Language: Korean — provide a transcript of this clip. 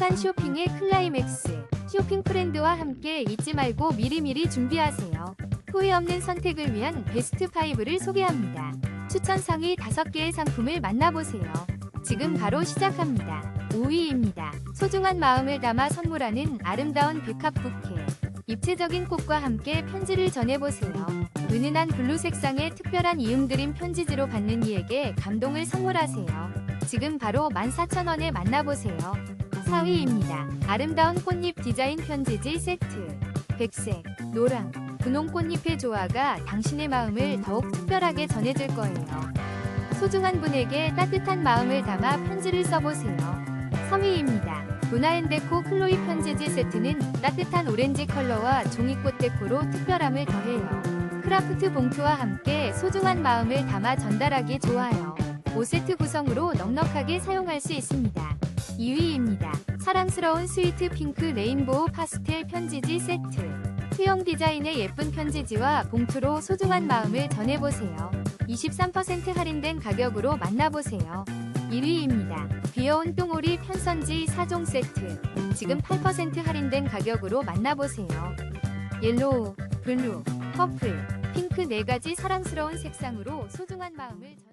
행복한 쇼핑의 클라이맥스. 쇼핑 프렌드와 함께 잊지 말고 미리미리 준비하세요. 후회 없는 선택을 위한 베스트 5를 소개합니다. 추천 상위 5개의 상품을 만나보세요. 지금 바로 시작합니다. 5위입니다. 소중한 마음을 담아 선물하는 아름다운 백합 부케. 입체적인 꽃과 함께 편지를 전해보세요. 은은한 블루 색상의 특별한 이음 드림 편지지로 받는 이에게 감동을 선물하세요. 지금 바로 14,000원에 만나보세요. 4위입니다. 아름다운 꽃잎 디자인 편지지 세트. 백색, 노랑, 분홍 꽃잎의 조화가 당신의 마음을 더욱 특별하게 전해줄 거예요. 소중한 분에게 따뜻한 마음을 담아 편지를 써보세요. 3위입니다. 문화앤데코 클로이 편지지 세트는 따뜻한 오렌지 컬러와 종이꽃 데코로 특별함을 더해요. 크라프트 봉투와 함께 소중한 마음을 담아 전달하기 좋아요. 5세트 구성으로 넉넉하게 사용할 수 있습니다. 2위입니다. 사랑스러운 스위트 핑크 레인보우 파스텔 편지지 세트. 수영 디자인의 예쁜 편지지와 봉투로 소중한 마음을 전해보세요. 23% 할인된 가격으로 만나보세요. 1위입니다. 귀여운 똥오리 편선지 4종 세트. 지금 8% 할인된 가격으로 만나보세요. 옐로우, 블루, 퍼플, 핑크 4가지 사랑스러운 색상으로 소중한 마음을 전...